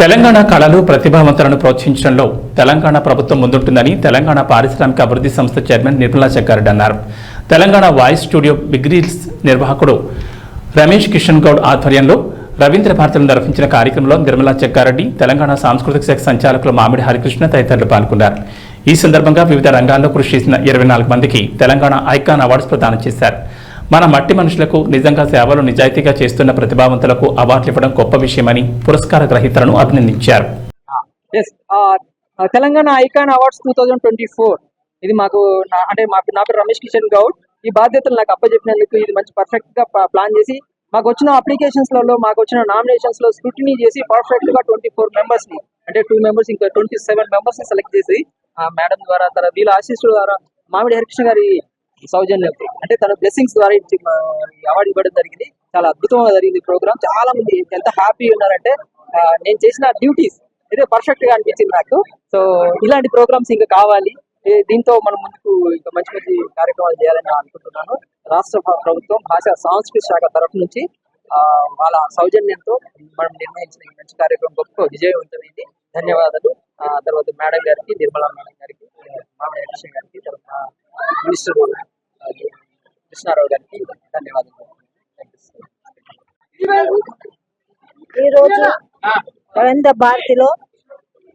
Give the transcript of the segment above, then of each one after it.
తెలంగాణ కళలు ప్రతిభావంతులను ప్రోత్సహించడంలో తెలంగాణ ప్రభుత్వం ముందుంటుందని తెలంగాణ పారిశ్రామిక అభివృద్ధి సంస్థ చైర్మన్ నిర్మలా చక్కారెడ్డి అన్నారు. తెలంగాణ వాయిస్ స్టూడియో బిగ్రీల్స్ నిర్వాహకుడు రమేష్ కిషన్ గౌడ్ ఆధ్వర్యంలో రవీంద్ర భారతిలో నిర్వహించిన కార్యక్రమంలో నిర్మలా చెక్కారెడ్డి తెలంగాణ సాంస్కృతిక శాఖ సంచాలకులు మామిడి హరికృష్ణ తదితరులు పాల్గొన్నారు. ఈ సందర్భంగా వివిధ రంగాల్లో కృషి చేసిన ఇరవై నాలుగు మందికి తెలంగాణ ఐకాన్ అవార్డ్స్ ప్రదానం చేశారు. మన మట్టి మనుషులకు నిజంగా సేవలు నిజాయితీగా చేస్తున్న ప్రతిభావంతులకు అవార్డులు ఇవ్వడం గొప్ప విషయమని పురస్కార గ్రహీతలను అభినందించారు. Ah, yes ah, ah, Telangana icon awards two thousand twenty four ఇది మాకు అంటే మా నా పేరు రమేష్ కిషన్ గౌడ్. ఈ బాధ్యతలు నాకు అప్పచెప్పినందుకు ఇది మంచి పర్ఫెక్ట్గా ప్లాన్ చేసి మాకు వచ్చిన అప్లికేషన్స్లలో మాకు వచ్చిన నామినేషన్స్లో స్క్రూటినీ చేసి పర్ఫెక్ట్గా ట్వంటీ ఫోర్ మెంబర్స్ని అంటే టూ మెంబర్స్ ఇంకా ట్వంటీ సెవెన్ మెంబర్స్ని సెలెక్ట్ చేసి మేడం ద్వారా తర్వాత వీళ్ళ ఆశీస్సుల ద్వారా మామిడి హరికృష్ణ గారి సౌజన్యం అంటే తన బ్లెస్సింగ్స్ ద్వారా అవార్డు ఇవ్వడం జరిగింది. చాలా అద్భుతంగా జరిగింది ప్రోగ్రామ్ చాలా మంది ఎంత హ్యాపీ ఉన్నారంటే ఆ, నేను చేసిన డ్యూటీస్ ఇదే పర్ఫెక్ట్గా అనిపించింది నాకు. సో ఇలాంటి ప్రోగ్రామ్స్ ఇంకా కావాలి. దీంతో మనం ముందుకు ఇంకా మంచి మంచి కార్యక్రమాలు చేయాలని అనుకుంటున్నాను. రాష్ట్ర ప్రభుత్వం భాషా సాంస్కృతిక శాఖ తరఫు నుంచి ఆ, వాళ్ళ సౌజన్యంతో మనం నిర్వహించిన ఈ మంచి కార్యక్రమం గొప్ప విజయవంతమైంది ధన్యవాదాలు. తర్వాత మేడం గారికి నిర్మలా మేడం గారికి మామయ్య గారికి తర్వాత మినిస్టర్ కృష్ణారావు గారికి ధన్యవాదాలు. ఈరోజు రవీంద్ర భారతిలో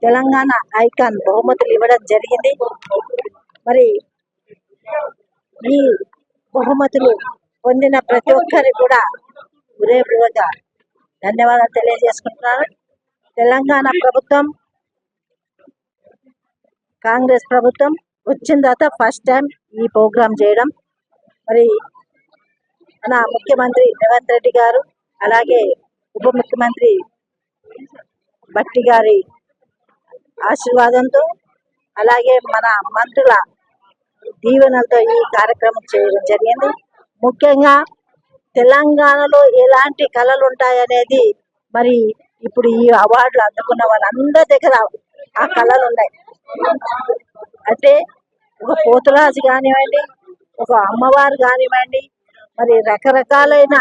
తెలంగాణ ఐకాన్ బహుమతులు ఇవ్వడం జరిగింది. మరి ఈ బహుమతులు పొందిన ప్రతి ఒక్కరికి కూడా హృదయపూర్వక ధన్యవాదాలు తెలియజేసుకుంటున్నాను. తెలంగాణ ప్రభుత్వం కాంగ్రెస్ ప్రభుత్వం వచ్చిన తర్వాత ఫస్ట్ టైం ఈ ప్రోగ్రాం చేయడం మరి మన ముఖ్యమంత్రి రేవంత్ రెడ్డి గారు అలాగే ఉప ముఖ్యమంత్రి భట్టి గారి ఆశీర్వాదంతో అలాగే మన మంత్రుల దీవెనలతో ఈ కార్యక్రమం చేయడం జరిగింది. ముఖ్యంగా తెలంగాణలో ఎలాంటి కళలు ఉంటాయనేది మరి ఇప్పుడు ఈ అవార్డులు అందుకున్న వాళ్ళందరి దగ్గర ఆ కళలు ఉన్నాయి. అంటే ఒక పోతురాజు కానివ్వండి ఒక అమ్మవారు కానివ్వండి మరి రకరకాలైన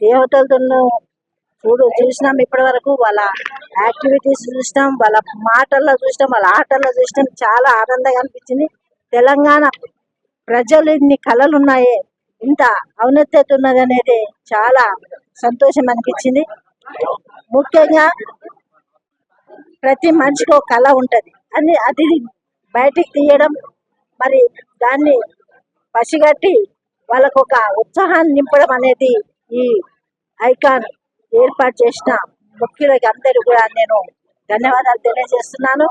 దేవతలను చూడు చూసినాం ఇప్పటి వరకు వాళ్ళ యాక్టివిటీస్ చూసినాం వాళ్ళ మాటల్లో చూసినాం వాళ్ళ ఆటల్లో చూసినాం చాలా ఆనందంగా అనిపించింది. తెలంగాణ ప్రజలు ఇన్ని కళలు ఉన్నాయే ఇంత ఔన్నత్యత ఉన్నది అనేది చాలా సంతోషం అనిపించింది. ముఖ్యంగా ప్రతి మనిషికి ఒక కళ ఉంటుంది. అని అది బయటికి తీయడం మరి దాన్ని పసిగట్టి వాళ్ళకు ఒక ఉత్సాహాన్ని నింపడం అనేది ఈ ఐకాన్ ఏర్పాటు చేసిన ముఖ్యులకి అందరూ కూడా నేను ధన్యవాదాలు తెలియజేస్తున్నాను.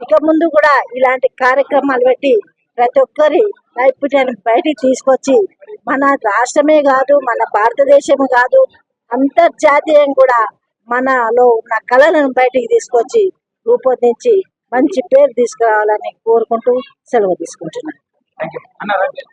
ఇక ముందు కూడా ఇలాంటి కార్యక్రమాలు పెట్టి ప్రతి ఒక్కరి నైపుణ్యాన్ని బయటికి తీసుకొచ్చి మన రాష్ట్రమే కాదు మన భారతదేశమే కాదు అంతర్జాతీయం కూడా మనలో ఉన్న కళలను బయటికి తీసుకొచ్చి రూపొందించి మంచి పేరు తీసుకురావాలని కోరుకుంటూ సెలవు తీసుకుంటున్నాను. Thank you.